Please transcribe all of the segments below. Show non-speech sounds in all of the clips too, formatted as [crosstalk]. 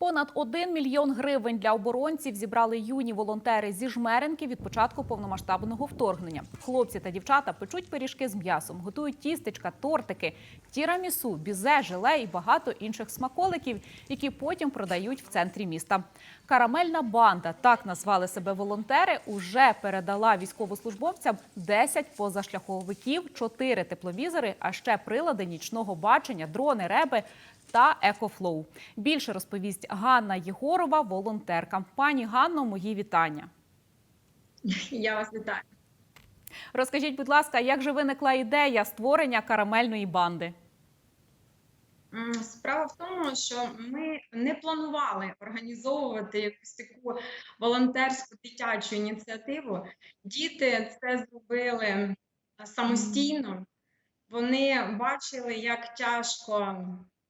Понад 1 мільйон гривень для оборонців зібрали юні волонтери зі жмеренки від початку повномасштабного вторгнення. Хлопці та дівчата печуть пиріжки з м'ясом, готують тістечка, тортики, тірамісу, бізе, желе і багато інших смаколиків, які потім продають в центрі міста. Карамельна банда, так назвали себе волонтери, уже передала військовослужбовцям 10 позашляховиків, 4 тепловізори, а ще прилади нічного бачення, дрони, реби та екофлоу. Більше розповість Ганна Єгорова, волонтерка. Пані Ганно, мої вітання. [laughs] Я вас вітаю. Розкажіть, будь ласка, як же виникла ідея створення карамельної банди? Справа в тому, що ми не планували організовувати якусь таку волонтерську дитячу ініціативу. Діти це зробили самостійно. Вони бачили, як тяжко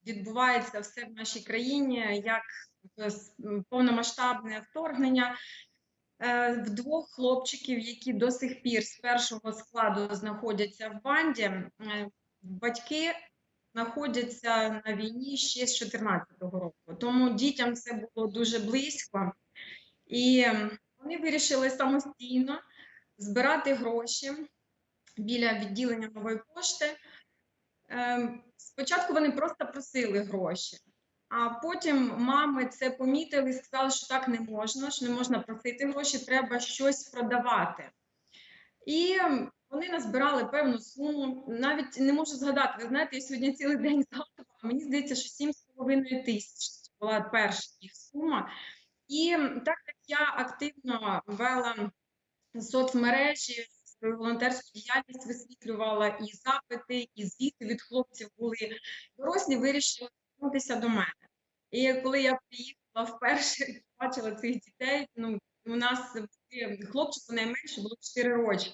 відбувається все в нашій країні, як повномасштабне вторгнення. Е, В двох хлопчиків, які до сих пір з першого складу знаходяться в банді, батьки знаходяться на війні ще з 14-го року. Тому дітям це було дуже близько. І вони вирішили самостійно збирати гроші біля відділення нової пошти. Ем, Спочатку вони просто просили гроші, а потім мами це помітили і сказали, що так не можна, що не можна просити гроші, треба щось продавати. І вони назбирали певну суму. Навіть не можу згадати. Ви знаєте, я сьогодні цілий день згадувала. Мені здається, що 7,5 тисяч була перша їх сума. І так як я активно вела соцмережі, волонтерську діяльність висвітлювала і запити, і звіти від хлопців були. Дорослі вирішили звернутися до мене. І коли я приїхала вперше [laughs] бачила цих дітей, ну у нас хлопчику найменше було 4 роки.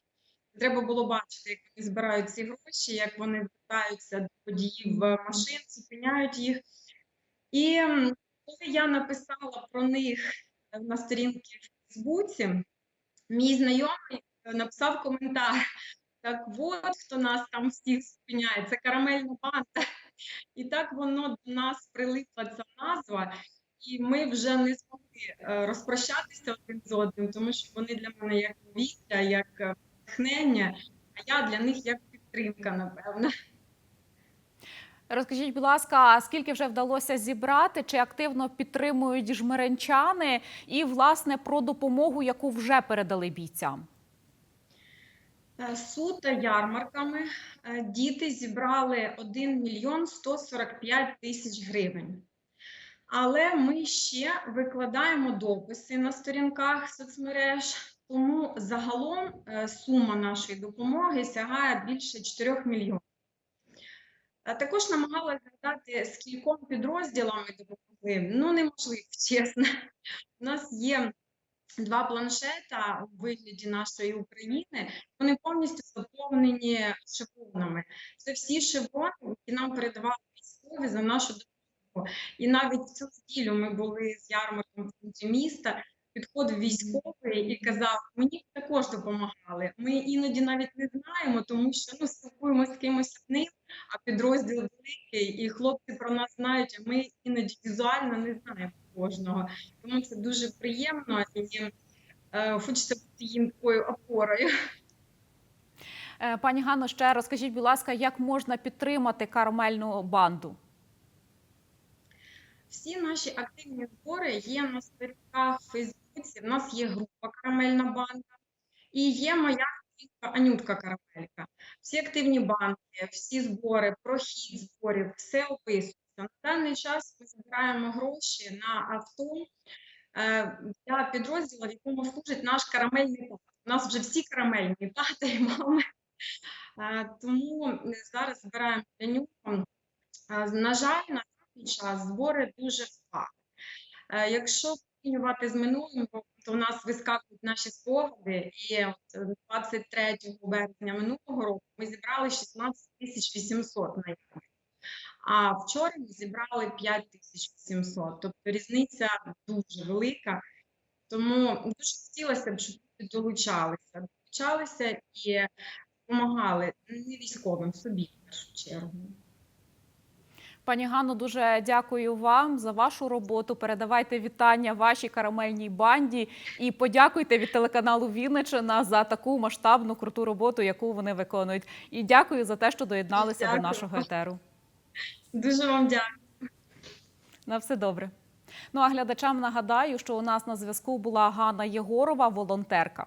Треба було бачити, як вони збирають ці гроші, як вони звертаються до водіїв машин, зупиняють їх. І коли я написала про них на сторінці в Фейсбуці, мій знайомий написав коментар. Так от хто нас там всіх зупиняє, це карамельна банда. І так воно до нас прилипла ця назва, і ми вже не змогли е, розпрощатися один з одним, тому що вони для мене як повітря, як е, натхнення, а я для них як підтримка, напевно. Розкажіть, будь ласка, скільки вже вдалося зібрати? Чи активно підтримують жмеренчани? І власне про допомогу, яку вже передали бійцям? Е, Суто ярмарками е, діти зібрали 1 мільйон 145 тисяч гривень. Але ми ще викладаємо дописи на сторінках соцмереж, тому загалом е, сума нашої допомоги сягає більше 4 мільйонів. Також намагалася згадати, скільком підрозділам ми допомогли. Ну, неможливо, [laughs] чесно. У нас є два планшета у вигляді нашої України. Вони повністю заповнені шевронами. Це всі шеврони, які нам передавали військові за нашу допомогу. І навіть цю неділю ми були з ярмарком міста. Підходив військовий і казав: мені також допомагали. Ми іноді навіть не знаємо, тому що ну спілкуємося з кимось одним, а підрозділ великий, і хлопці про нас знають. А ми іноді візуально не знаємо кожного. Тому це дуже приємно і е, хочеться бути їм такою опорою. Е, Пані Ганно, ще розкажіть, будь ласка, як можна підтримати карамельну банду? Всі наші активні збори є на сторінках в Фейсбуці. В нас є група Карамельна банда і є моя Анютка Карамелька. Всі активні банки, всі збори, прохід зборів, все описується. На даний час ми збираємо гроші на авто е, для підрозділу, в якому служить наш карамельний тато. У нас вже всі карамельні тата і мами. Е, Тому зараз збираємо для нього. Е, На жаль, на даний час збори дуже впали. Е, Якщо порівнювати з минулим роком, то в нас вискакують наші спогади, і е, 23 березня минулого року ми зібрали 16 тисяч 800 на. А вчора ми зібрали 5 тисяч 800. Тобто різниця дуже велика. Тому дуже хотілося б, щоб люди долучалися. Долучалися і допомагали не військовим собі в першу чергу. Пані Ганно, дуже дякую вам за вашу роботу. Передавайте вітання вашій карамельній банді і подякуйте від телеканалу Вінничина за таку масштабну круту роботу, яку вони виконують. І дякую за те, що доєдналися Дякую. до нашого етеру. Дуже вам дякую. На все добре. Ну а глядачам нагадаю, що у нас на зв'язку була Ганна Єгорова, волонтерка.